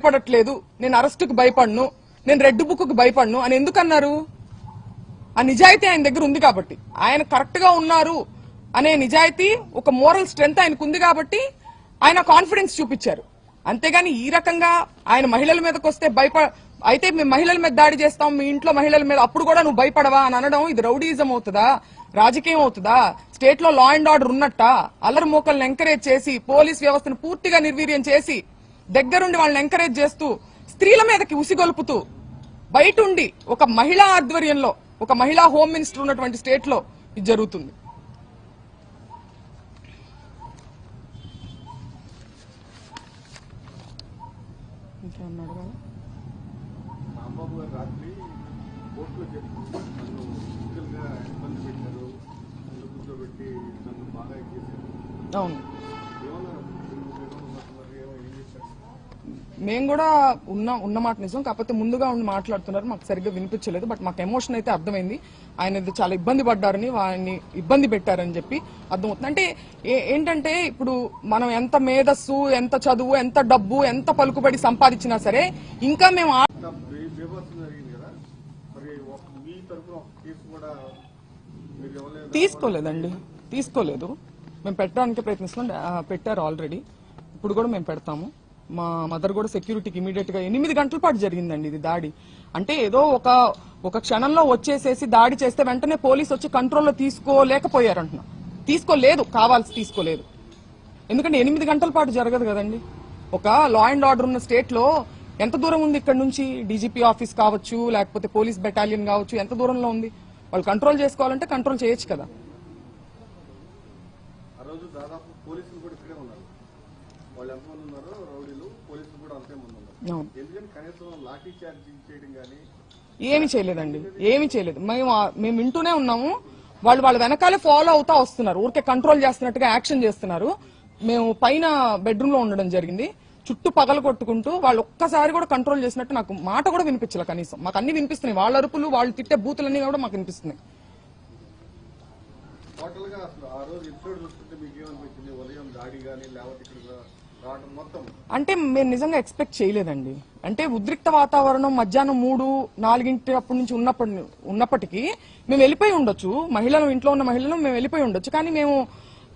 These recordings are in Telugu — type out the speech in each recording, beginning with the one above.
భయపడట్లేదు. నేను అరెస్టుకు భయపడను. నేను రెడ్ బుక్కు భయపడను అని ఎందుకన్నారు? ఆ నిజాయితీ ఆయన దగ్గర ఉంది కాబట్టి. ఆయన కరెక్ట్గా ఉన్నారు అనే నిజాయితీ ఒక మోరల్ స్ట్రెంగ్త్ ఆయనకు ఉంది కాబట్టి ఆయన కాన్ఫిడెన్స్ చూపించారు. అంతేగాని ఈ రకంగా ఆయన మహిళల మీదకి వస్తే భయప అయితే మేము మహిళల మీద దాడి చేస్తాం మీ ఇంట్లో మహిళల మీద అప్పుడు కూడా నువ్వు భయపడవా అని అనడం ఇది రౌడీజం అవుతుందా? రాజకీయం అవుతుందా? స్టేట్లో లా అండ్ ఆర్డర్ ఉన్నట్ట? అల్లరి మూకల్ని ఎంకరేజ్ చేసి పోలీస్ వ్యవస్థను పూర్తిగా నిర్వీర్యం చేసి దగ్గరుండి వాళ్ళని ఎంకరేజ్ చేస్తూ స్త్రీల మీదకి ఉసిగొల్పుతూ బయట ఉండి ఒక మహిళా ఆధ్వర్యంలో ఒక మహిళా హోమ్ మినిస్టర్ ఉన్నటువంటి స్టేట్లో ఇది జరుగుతుంది. అవును. మేము కూడా ఉన్న ఉన్న మాట నిజం. కాకపోతే ముందుగా ఉండి మాట్లాడుతున్నారు. మాకు సరిగ్గా వినిపించలేదు. బట్ మాకు ఎమోషన్ అయితే అర్థమైంది. ఆయన చాలా ఇబ్బంది పడ్డారని వారిని ఇబ్బంది పెట్టారని చెప్పి అర్థమవుతుంది. అంటే ఏంటంటే ఇప్పుడు మనం ఎంత మేధస్సు ఎంత చదువు ఎంత డబ్బు ఎంత పలుకుబడి సంపాదించినా సరే ఇంకా మేము తీసుకోలేదండి. తీసుకోలేదు. మేము పెట్టడానికి ప్రయత్నిస్తున్నాం. పెట్టారు ఆల్రెడీ. ఇప్పుడు కూడా మేము పెడతాము. మా మదర్ కూడా సెక్యూరిటీకి ఇమీడియట్గా ఎనిమిది గంటల పాటు జరిగిందండి ఇది దాడి. అంటే ఏదో ఒక ఒక క్షణంలో వచ్చేసేసి దాడి చేస్తే వెంటనే పోలీస్ వచ్చి కంట్రోల్లో తీసుకోలేకపోయారు తీసుకోలేదు కావాల్సి తీసుకోలేదు. ఎందుకంటే ఎనిమిది గంటల పాటు జరగదు కదండి. ఒక లా అండ్ ఆర్డర్ ఉన్న స్టేట్లో ఎంత దూరం ఉంది ఇక్కడ నుంచి? డీజీపీ ఆఫీస్ కావచ్చు లేకపోతే పోలీస్ బెటాలియన్ కావచ్చు ఎంత దూరంలో ఉంది? వాళ్ళు కంట్రోల్ చేసుకోవాలంటే కంట్రోల్ చేయొచ్చు కదా ఆ రోజు దాదాపు పోలీసులు కూడా ఇక్కడే ఉన్నారు వాళ్ళు ఎంతమంది ఉన్నారో రౌడీలు పోలీసులు కూడా అంతే మంది ఉన్నారు అవును ఎందుకని కనీసం లాఠీ చార్జ్ చేయడం కానీ ఏమి చేయలేదండి. ఏమి చేయలేదు. మేము మేము వింటూనే ఉన్నాము. వాళ్ళు వాళ్ళ వెనకాలే ఫాలో అవుతా వస్తున్నారు. ఊరికే కంట్రోల్ చేస్తున్నట్టుగా యాక్షన్ చేస్తున్నారు. మేము పైన బెడ్రూమ్లో ఉండడం జరిగింది. చుట్టూ పగలు కొట్టుకుంటూ వాళ్ళు ఒక్కసారి కూడా కంట్రోల్ చేసినట్టు నాకు మాట కూడా వినిపించలే కనీసం. మాకు అన్ని వినిపిస్తున్నాయి. వాళ్ళ అరుపులు వాళ్ళు తిట్టే బూతులన్నీ కూడా మాకు వినిపిస్తున్నాయి. టోటల్గా అసలు ఆ రోజు ఎపిసోడ్ చూస్తుంటే మీకు ఏమనిపించింది? ఉదయం దాడి కానీ లేకపోతే ఇక్కడ రావడం మొత్తం అంటే మేము నిజంగా ఎక్స్పెక్ట్ చేయలేదండి. అంటే ఉద్రిక్త వాతావరణం మధ్యాహ్నం మూడు నాలుగింటి అప్పటి నుంచి ఉన్నప్పటి ఉన్నప్పటికీ మేము వెళ్ళిపోయి ఉండొచ్చు. మహిళలు ఇంట్లో ఉన్న మహిళలు మేము వెళ్ళిపోయి ఉండొచ్చు. కానీ మేము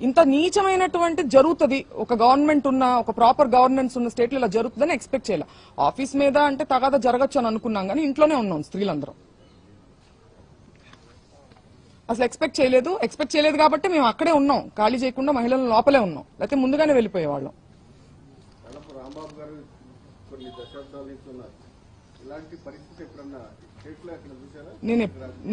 ఇంత నీచమైనటువంటి జరుగుతుంది. ఒక గవర్నమెంట్ ఉన్న ఒక ప్రాపర్ గవర్నెన్స్ ఉన్న స్టేట్లో ఇలా జరుగుతుందని ఎక్స్పెక్ట్ చేయాలి. ఆఫీస్ మీద అంటే తగాదా జరగచ్చు అని అనుకున్నాం కానీ ఇంట్లోనే ఉన్నాం స్త్రీలందరం. అసలు ఎక్స్పెక్ట్ చేయలేదు. ఎక్స్పెక్ట్ చేయలేదు కాబట్టి మేము అక్కడే ఉన్నాం. ఖాళీ చేయకుండా మహిళలు లోపలే ఉన్నాం. లేకపోతే ముందుగానే వెళ్ళిపోయేవాళ్ళం. రాంబాబు గారు కొన్ని దశాబ్దాల నుంచి ఉన్నారు ఇలాంటి పరిస్థితి ఎప్పుడన్నా నేను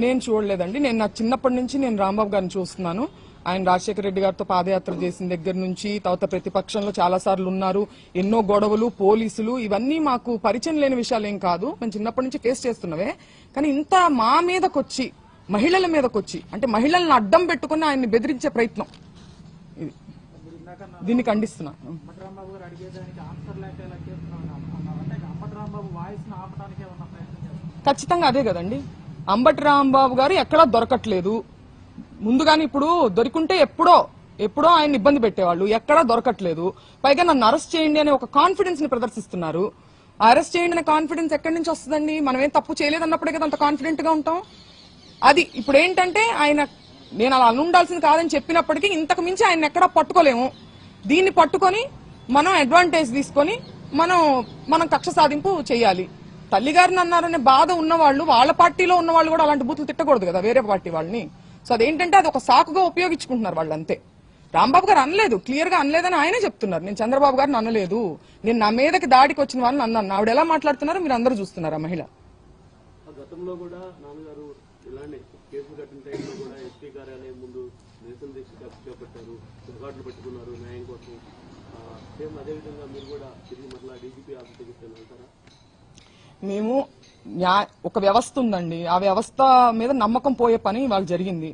నేను చూడలేదండి. నేను నా చిన్నప్పటి నుంచి నేను రాంబాబు గారిని చూస్తున్నాను. ఆయన రాజశేఖర రెడ్డి గారితో పాదయాత్ర చేసిన దగ్గర నుంచి తర్వాత ప్రతిపక్షంలో చాలా సార్లు ఉన్నారు. ఎన్నో గొడవలు పోలీసులు ఇవన్నీ మాకు పరిచయం లేని విషయాలు ఏం కాదు. మేము చిన్నప్పటి నుంచి ఫేస్ చేస్తున్నవే. కానీ ఇంత మా మీదకొచ్చి మహిళల మీదకొచ్చి అంటే మహిళలను అడ్డం పెట్టుకుని ఆయన్ని బెదిరించే ప్రయత్నం. దీన్ని ఖండిస్తున్నా. ఖచ్చితంగా అదే కదండి. అంబటి రాంబాబు గారు ఎక్కడా దొరకట్లేదు. ముందుగానే ఇప్పుడు దొరికింటే ఎప్పుడో ఎప్పుడో ఆయన ఇబ్బంది పెట్టేవాళ్ళు. ఎక్కడా దొరకట్లేదు. పైగా నన్ను అరెస్ట్ చేయండి అనే ఒక కాన్ఫిడెన్స్ని ప్రదర్శిస్తున్నారు. అరెస్ట్ చేయండి అనే కాన్ఫిడెన్స్ ఎక్కడి నుంచి వస్తుందండి? మనం ఏం తప్పు చేయలేదన్నప్పుడే కదా అంత కాన్ఫిడెంట్గా ఉంటాం. అది ఇప్పుడు ఏంటంటే ఆయన నేను అలా ఉండాల్సింది కాదని చెప్పినప్పటికీ ఇంతకు మించి ఆయన ఎక్కడా పట్టుకోలేము. దీన్ని పట్టుకొని మనం అడ్వాంటేజ్ తీసుకొని మనం మనం కక్ష సాధింపు చేయాలి. తల్లిగారిని అన్నారనే బాధ ఉన్నవాళ్ళు వాళ్ళ పార్టీలో ఉన్న వాళ్ళు కూడా అలాంటి బూతులు తిట్టకూడదు కదా వేరే పార్టీ వాళ్ళని. సో అదేంటంటే అది ఒక సాకుగా ఉపయోగించుకుంటున్నారు వాళ్ళు అంతే రాంబాబు గారు అనలేదు క్లియర్గా అనలేదని ఆయనే చెప్తున్నారు. నేను చంద్రబాబు గారిని అనలేదు. నేను నా మీదకి దాడికి వచ్చిన వాళ్ళని అన్నాను. ఆవిడ ఎలా మాట్లాడుతున్నారో? మీరు అందరూ చూస్తున్నారు ఆ మహిళ గతంలో కూడా నాన్నగారు ఇలానే కేసులు కట్టిన టైంలో కూడా ఎస్పీ కార్యాలయం ముందు నిరసన దీక్ష చేప- చేపట్టారు. రికార్డులు పెట్టుకున్నారు న్యాయం కోసం. సేమ్ అదేవిధంగా మీరు కూడా తిరిగి మరలా డీజీపీ ఆఫీస్ దగ్గరికి వెళ్తారా? మేము ఒక వ్యవస్థ ఉందండి. ఆ వ్యవస్థ మీద నమ్మకం పోయే పని ఇవాళ జరిగింది.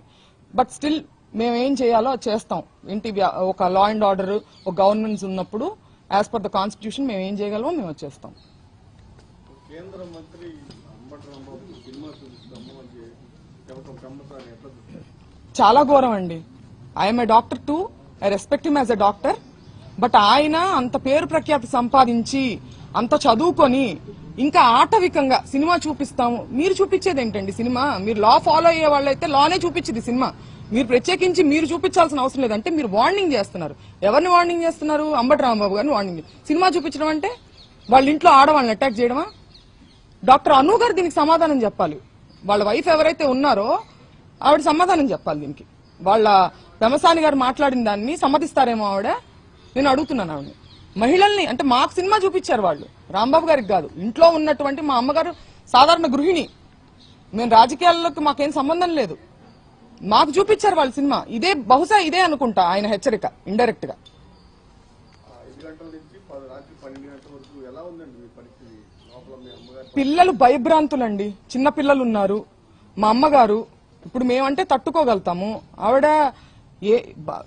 బట్ స్టిల్ మేము ఏం చేయాలో చేస్తాం. ఏంటి ఒక లా అండ్ ఆర్డర్ ఒక గవర్నెన్స్ ఉన్నప్పుడు యాజ్ పర్ ద కాన్స్టిట్యూషన్ మేము ఏం చేయగలమో మేము అది చేస్తాం. కేంద్ర మంత్రి అంబటి రాంబాబు సినిమా చూపిస్తాము అని చెప్పడం కమ్మసారి ఎట్లా చూస్తారు చాలా ఘోరం అండి. I'm a doctor too I respect him as a doctor but ఆయన అంత పేరు ప్రఖ్యాతి సంపాదించి అంత చదువుకొని ఇంకా ఆటవికంగా సినిమా చూపిస్తాము. మీరు చూపించేది ఏంటండి సినిమా? మీరు లా ఫాలో అయ్యే వాళ్ళైతే లానే చూపించింది సినిమా. మీరు ప్రత్యేకించి మీరు చూపించాల్సిన అవసరం లేదంటే మీరు వార్నింగ్ చేస్తున్నారు. ఎవరిని వార్నింగ్ చేస్తున్నారు? అంబటి రాంబాబు గారిని వార్నింగ్ సినిమా చూపించడం అంటే వాళ్ళ ఇంట్లో ఆడవాళ్ళని అటాక్ చేయడమా? డాక్టర్ అను గారు దీనికి సమాధానం చెప్పాలి. వాళ్ళ వైఫ్ ఎవరైతే ఉన్నారో ఆవిడ సమాధానం చెప్పాలి దీనికి. వాళ్ళ పెమసాని గారు మాట్లాడిన దాన్ని సమ్మతిస్తారేమో ఆవిడ? నేను అడుగుతున్నాను ఆవిడని. మహిళల్ని అంటే మాకు సినిమా చూపించారు వాళ్ళు. రాంబాబు గారికి కాదు. ఇంట్లో ఉన్నటువంటి మా అమ్మగారు సాధారణ గృహిణి. మేము రాజకీయాల్లోకి మాకేం సంబంధం లేదు. మాకు చూపించారు వాళ్ళ సినిమా. ఇదే బహుశా ఇదే అనుకుంటా ఆయన హెచ్చరిక ఇండైరెక్ట్గా గంటల నుంచి రాత్రి పన్నెండు గంటల వరకు ఎలా ఉందండి మీ పరిస్థితి? లోపల మీ అమ్మగారు పిల్లలు భయభ్రాంతులండి. చిన్న పిల్లలు ఉన్నారు మా అమ్మగారు ఇప్పుడు మేమంటే తట్టుకోగలుగుతాము. ఆవిడ ఏ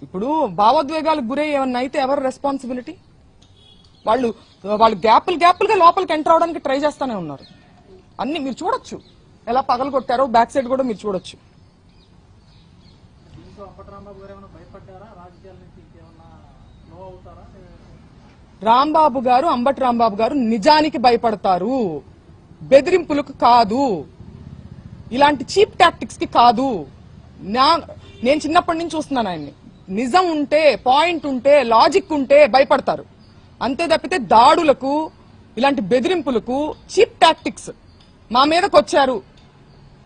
ఇప్పుడు భావోద్వేగాలకు గురై ఏమన్నా అయితే ఎవరు రెస్పాన్సిబిలిటీ వాళ్ళు వాళ్ళు గ్యాపులు గ్యాపులుగా లోపలికి ఎంటర్ అవడానికి ట్రై చేస్తానే ఉన్నారు. అన్ని మీరు చూడొచ్చు. ఎలా పగలు కొట్టారో బ్యాక్ సైడ్ కూడా మీరు చూడొచ్చు. రాంబాబు గారు అంబటి రాంబాబు గారు నిజానికి భయపడతారు. బెదిరింపులకు కాదు. ఇలాంటి చీప్ టాక్టిక్స్కి కాదు. నా నేను చిన్నప్పటి నుంచి చూస్తున్నాను ఆయన్ని. నిజం ఉంటే పాయింట్ ఉంటే లాజిక్ ఉంటే భయపడతారు. అంతే తప్పితే దాడులకు ఇలాంటి బెదిరింపులకు చీప్ టాక్టిక్స్ మా మీదకి వచ్చారు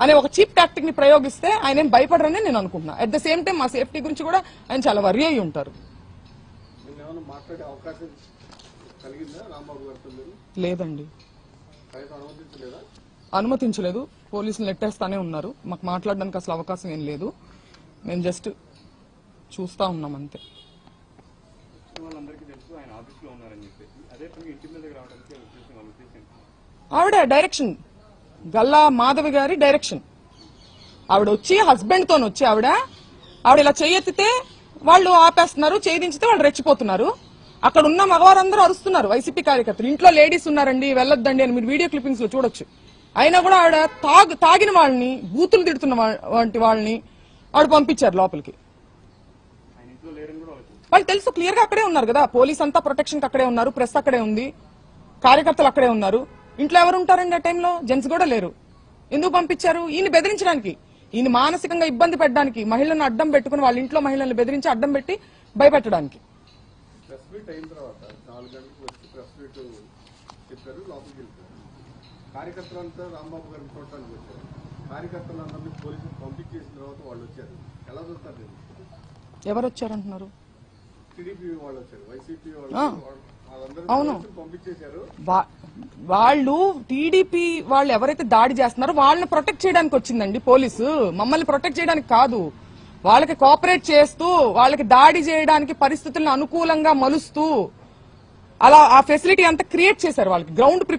అనే ఒక చీప్ టాక్టిక్ని ప్రయోగిస్తే ఆయన ఏం భయపడరని నేను అనుకుంటున్నా. అట్ ద సేమ్ టైం మా సేఫ్టీ గురించి కూడా ఆయన చాలా వరి అయి ఉంటారు. లేదండి. అనుమతించలేదా? పోలీసులు నెట్టేస్తానే ఉన్నారు. మాకు మాట్లాడడానికి అసలు అవకాశం ఏం లేదు. మేము జస్ట్ చూస్తా ఉన్నాం అంతే? ఆవిడ డైరెక్షన్. గల్లా మాధవి గారి డైరెక్షన్. ఆవిడ వచ్చి హస్బెండ్తో వచ్చి ఆవిడ ఆవిడ ఇలా చెయ్యెత్తితే వాళ్ళు ఆపేస్తున్నారు చేయించితే వాళ్ళు రెచ్చిపోతున్నారు. అక్కడ ఉన్న మగవారందరూ అరుస్తున్నారు వైసీపీ కార్యకర్తలు. ఇంట్లో లేడీస్ ఉన్నారండి వెళ్ళొద్దండి అని మీరు వీడియో క్లిప్పింగ్స్లో చూడొచ్చు. అయినా కూడా ఆవిడ తాగు తాగిన వాళ్ళని బూతులు తిడుతున్న వంటి వాళ్ళని ఆవిడ పంపించారు లోపలికి. వాళ్ళు తెలుసు. క్లియర్గా అక్కడే ఉన్నారు కదా. పోలీస్ అంతా ప్రొటెక్షన్ అక్కడే ఉన్నారు ప్రెస్ అక్కడే ఉంది కార్యకర్తలు అక్కడే ఉన్నారు. ఇంట్లో ఎవరు ఉంటారండి ఆ టైంలో జెంట్స్ కూడా లేరు. ఎందుకు పంపించారు? ఈయన బెదిరించడానికి. ఈయన మానసికంగా ఇబ్బంది పెట్టడానికి. మహిళలను అడ్డం పెట్టుకుని వాళ్ళ ఇంట్లో మహిళలను బెదిరించి అడ్డం పెట్టి భయపెట్టడానికి. మీట్ అయిన తర్వాత నాలుగు గంటలకు వచ్చి ప్రెస్ మీట్ చెప్పారు లోపలికి వెళ్ళిపోయారు. కార్యకర్తలంతా రాంబాబు గారిని చూడటానికి వచ్చారు. కార్యకర్తలందరినీ పోలీసులు పంపించేసిన తర్వాత వాళ్ళు వచ్చారు. ఎలా చూస్తారు దీన్ని? ఎవరు వచ్చారంటున్నారు? టీడీపీ వాళ్ళు వచ్చారు వైసీపీ వాళ్ళు అవును. వా- వాళ్ళు టీడీపీ వాళ్ళు ఎవరైతే దాడి చేస్తున్నారో వాళ్ళని ప్రొటెక్ట్ చేయడానికి వచ్చిందండి పోలీసు. మమ్మల్ని ప్రొటెక్ట్ చేయడానికి కాదు. వాళ్ళకి కోఆపరేట్ చేస్తూ వాళ్ళకి దాడి చేయడానికి పరిస్థితులను అనుకూలంగా మలుస్తూ అలా ఆ ఫెసిలిటీ అంతా క్రియేట్ చేశారు వాళ్ళకి గ్రౌండ్